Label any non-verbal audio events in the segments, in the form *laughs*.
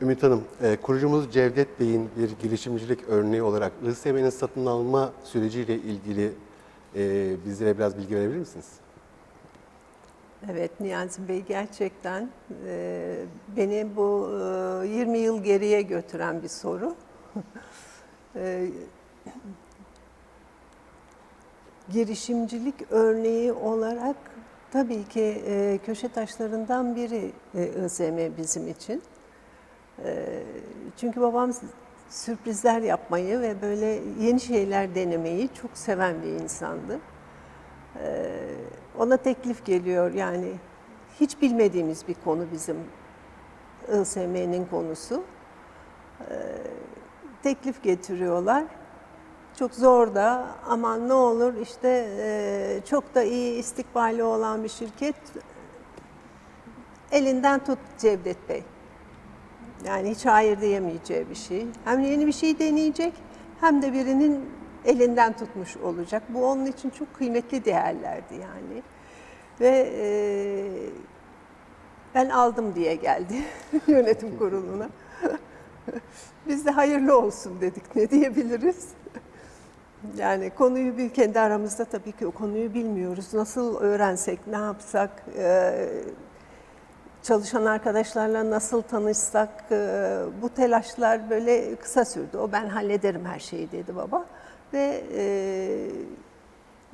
Ümit Hanım, e, kurucumuz Cevdet Bey'in bir girişimcilik örneği olarak ÖSYM'nin satın alma süreciyle ilgili e, bizlere biraz bilgi verebilir misiniz? Evet Niyazi Bey gerçekten e, beni bu e, 20 yıl geriye götüren bir soru. *laughs* Girişimcilik örneği olarak tabii ki köşe taşlarından biri ÖSYM bizim için. E, çünkü babam sürprizler yapmayı ve böyle yeni şeyler denemeyi çok seven bir insandı. E, ona teklif geliyor yani hiç bilmediğimiz bir konu bizim ÖSYM'nin konusu. E, teklif getiriyorlar. Çok zor da aman ne olur işte e, çok da iyi istikbali olan bir şirket elinden tut Cevdet Bey. Yani hiç hayır diyemeyeceği bir şey. Hem yeni bir şey deneyecek hem de birinin elinden tutmuş olacak. Bu onun için çok kıymetli değerlerdi yani. Ve e, ben aldım diye geldi *laughs* yönetim kuruluna. *laughs* Biz de hayırlı olsun dedik. Ne diyebiliriz? Yani konuyu bir kendi aramızda tabii ki o konuyu bilmiyoruz. Nasıl öğrensek, ne yapsak, e, çalışan arkadaşlarla nasıl tanışsak, e, bu telaşlar böyle kısa sürdü. O ben hallederim her şeyi dedi baba. Ve e,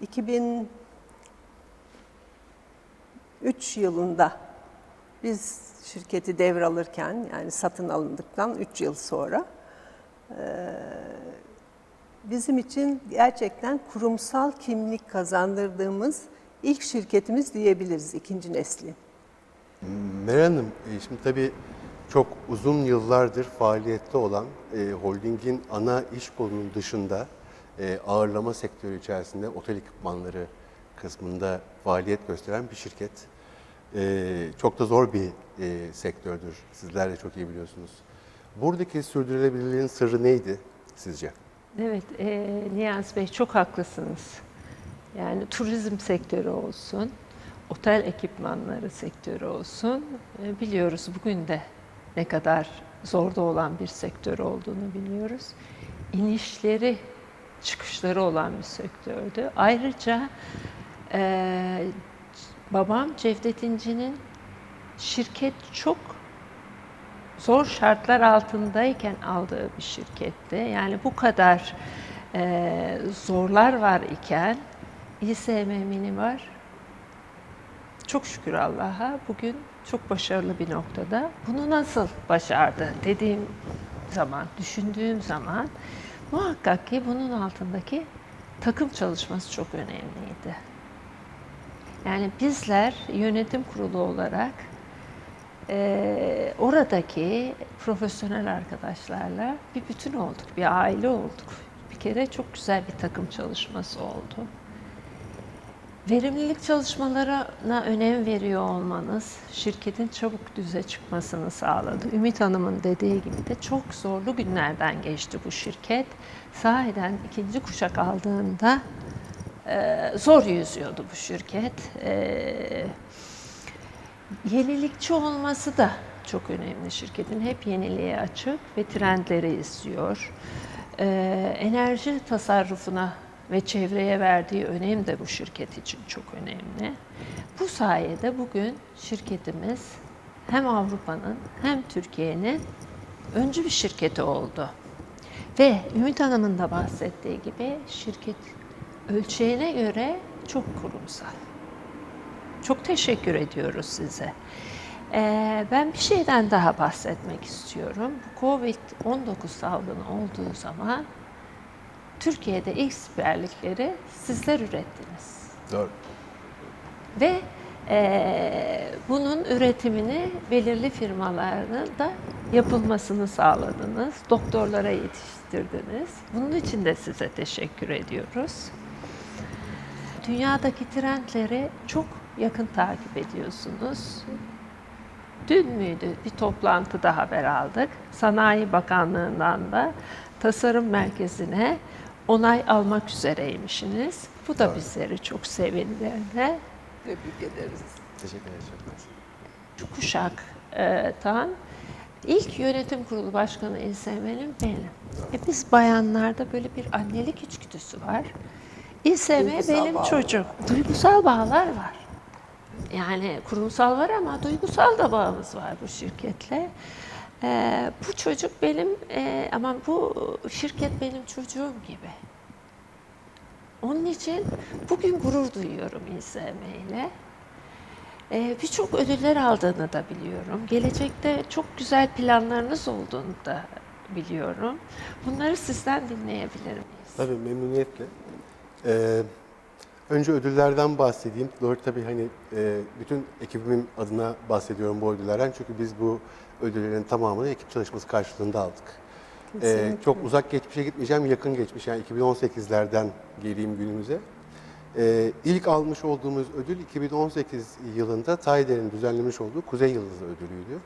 2003 yılında biz şirketi devralırken yani satın alındıktan 3 yıl sonra e, bizim için gerçekten kurumsal kimlik kazandırdığımız ilk şirketimiz diyebiliriz ikinci neslin. Meral Hanım, e, şimdi tabii çok uzun yıllardır faaliyette olan e, holdingin ana iş kolunun dışında e, ağırlama sektörü içerisinde otel ekipmanları kısmında faaliyet gösteren bir şirket. E, çok da zor bir e, sektördür. Sizler de çok iyi biliyorsunuz. Buradaki sürdürülebilirliğin sırrı neydi sizce? Evet, e, Niyaz Bey çok haklısınız. Yani turizm sektörü olsun, otel ekipmanları sektörü olsun, e, biliyoruz bugün de ne kadar zorda olan bir sektör olduğunu biliyoruz. İnişleri, çıkışları olan bir sektördü. Ayrıca e, babam Cevdet İnci'nin şirket çok zor şartlar altındayken aldığı bir şirketti. Yani bu kadar e, zorlar var iken İSM Mini var. Çok şükür Allah'a bugün çok başarılı bir noktada. Bunu nasıl başardı dediğim zaman, düşündüğüm zaman muhakkak ki bunun altındaki takım çalışması çok önemliydi. Yani bizler yönetim kurulu olarak e, oradaki profesyonel arkadaşlarla bir bütün olduk, bir aile olduk. Bir kere çok güzel bir takım çalışması oldu. Verimlilik çalışmalarına önem veriyor olmanız şirketin çabuk düze çıkmasını sağladı. Ümit Hanım'ın dediği gibi de çok zorlu günlerden geçti bu şirket. Sahiden ikinci kuşak aldığında e, zor yüzüyordu bu şirket. E, Yenilikçi olması da çok önemli şirketin. Hep yeniliğe açık ve trendleri izliyor. Ee, enerji tasarrufuna ve çevreye verdiği önem de bu şirket için çok önemli. Bu sayede bugün şirketimiz hem Avrupa'nın hem Türkiye'nin öncü bir şirketi oldu. Ve Ümit Hanım'ın da bahsettiği gibi şirket ölçeğine göre çok kurumsal. Çok teşekkür ediyoruz size. Ee, ben bir şeyden daha bahsetmek istiyorum. Bu Covid-19 salgını olduğu zaman Türkiye'de ilk siperlikleri sizler ürettiniz. Doğru. Ve e, bunun üretimini belirli firmalarda da yapılmasını sağladınız. Doktorlara yetiştirdiniz. Bunun için de size teşekkür ediyoruz. Dünyadaki trendleri çok yakın takip ediyorsunuz. Dün müydü bir toplantıda haber aldık. Sanayi Bakanlığı'ndan da tasarım merkezine onay almak üzereymişsiniz. Bu da bizleri çok sevindirdi. Tebrik ederiz. Teşekkür ederim. Şu kuşaktan İlk yönetim kurulu başkanı İSM'nin benim. E biz bayanlarda böyle bir annelik içgüdüsü var. İSM Duygusal benim bağlar. çocuğum. Duygusal bağlar var. Yani kurumsal var ama duygusal da bağımız var bu şirketle. Ee, bu çocuk benim e, ama bu şirket benim çocuğum gibi. Onun için bugün gurur duyuyorum İSM ile. Ee, Birçok ödüller aldığını da biliyorum. Gelecekte çok güzel planlarınız olduğunu da biliyorum. Bunları sizden dinleyebilir miyiz? Tabii memnuniyetle. Ee, önce ödüllerden bahsedeyim. Doğru tabii hani e, bütün ekibimin adına bahsediyorum bu ödüllerden. Çünkü biz bu ödüllerin tamamını ekip çalışması karşılığında aldık. Kesinlikle. çok uzak geçmişe gitmeyeceğim, yakın geçmiş yani 2018'lerden geleyim günümüze. Ee, ilk almış olduğumuz ödül 2018 yılında TAYDER'in düzenlemiş olduğu Kuzey Yıldızı ödülüydü.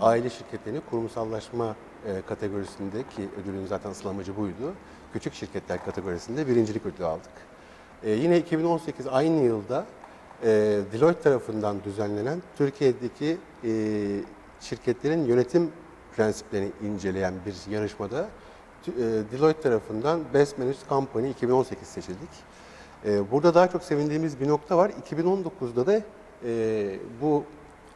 Aile şirketlerini kurumsallaşma e, kategorisinde ki ödülün zaten asıl amacı buydu. Küçük şirketler kategorisinde birincilik ödülü aldık. Ee, yine 2018 aynı yılda e, Deloitte tarafından düzenlenen Türkiye'deki e, şirketlerin yönetim prensiplerini inceleyen bir yarışmada e, Deloitte tarafından Best Managed Company 2018 seçildik. E, burada daha çok sevindiğimiz bir nokta var. 2019'da da e, bu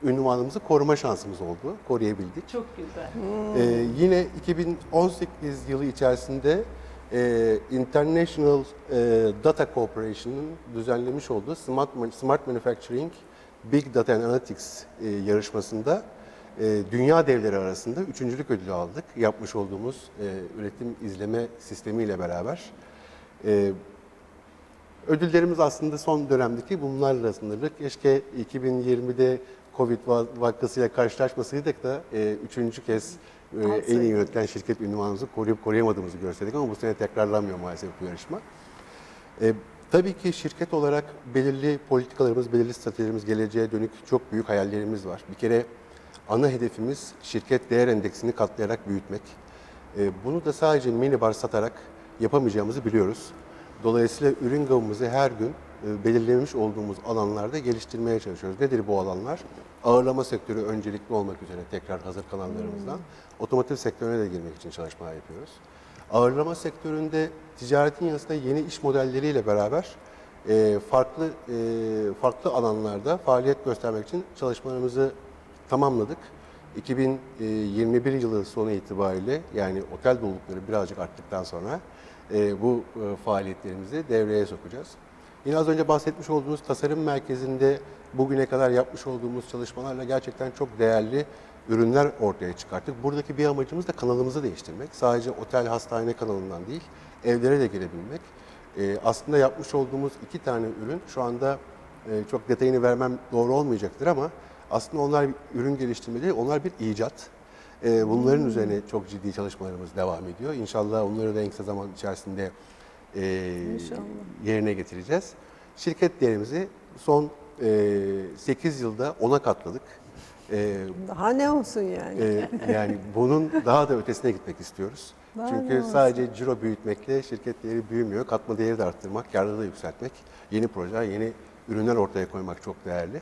ünvanımızı koruma şansımız oldu. Koruyabildik. Çok güzel. Ee, yine 2018 yılı içerisinde e, International e, Data Corporation'ın düzenlemiş olduğu Smart, Smart Manufacturing Big Data and Analytics e, yarışmasında e, dünya devleri arasında üçüncülük ödülü aldık. Yapmış olduğumuz e, üretim izleme sistemiyle beraber. E, Ödüllerimiz aslında son dönemdeki bunlarla sınırlı. Keşke 2020'de Covid va- vakasıyla karşılaşmasaydık da e, üçüncü kez e, en iyi yönetilen şirket ünvanımızı koruyup koruyamadığımızı görseydik ama bu sene tekrarlanmıyor maalesef bu yarışma. E, tabii ki şirket olarak belirli politikalarımız, belirli stratejilerimiz, geleceğe dönük çok büyük hayallerimiz var. Bir kere ana hedefimiz şirket değer endeksini katlayarak büyütmek. E, bunu da sadece minibar satarak yapamayacağımızı biliyoruz. Dolayısıyla ürün gamımızı her gün belirlemiş olduğumuz alanlarda geliştirmeye çalışıyoruz. Nedir bu alanlar? Ağırlama sektörü öncelikli olmak üzere tekrar hazır kalanlarımızdan otomotiv sektörüne de girmek için çalışmalar yapıyoruz. Ağırlama sektöründe ticaretin yanı sıra yeni iş modelleriyle beraber e, farklı e, farklı alanlarda faaliyet göstermek için çalışmalarımızı tamamladık. 2021 yılı sonu itibariyle yani otel dolulukları birazcık arttıktan sonra e, bu e, faaliyetlerimizi devreye sokacağız. Yine az önce bahsetmiş olduğumuz tasarım merkezinde bugüne kadar yapmış olduğumuz çalışmalarla gerçekten çok değerli ürünler ortaya çıkarttık. Buradaki bir amacımız da kanalımızı değiştirmek. Sadece otel, hastane kanalından değil, evlere de girebilmek. E, aslında yapmış olduğumuz iki tane ürün şu anda e, çok detayını vermem doğru olmayacaktır ama aslında onlar bir ürün geliştirme değil, onlar bir icat. E, bunların üzerine çok ciddi çalışmalarımız devam ediyor. İnşallah onları da en kısa zaman içerisinde e, İnşallah. yerine getireceğiz. Şirket değerimizi son e, 8 yılda 10'a katladık. E, Daha ne olsun yani? ee, yani bunun daha da ötesine gitmek istiyoruz. Daha Çünkü sadece ciro büyütmekle şirket değeri büyümüyor. Katma değeri de arttırmak, karlılığı da yükseltmek, yeni projeler, yeni ürünler ortaya koymak çok değerli.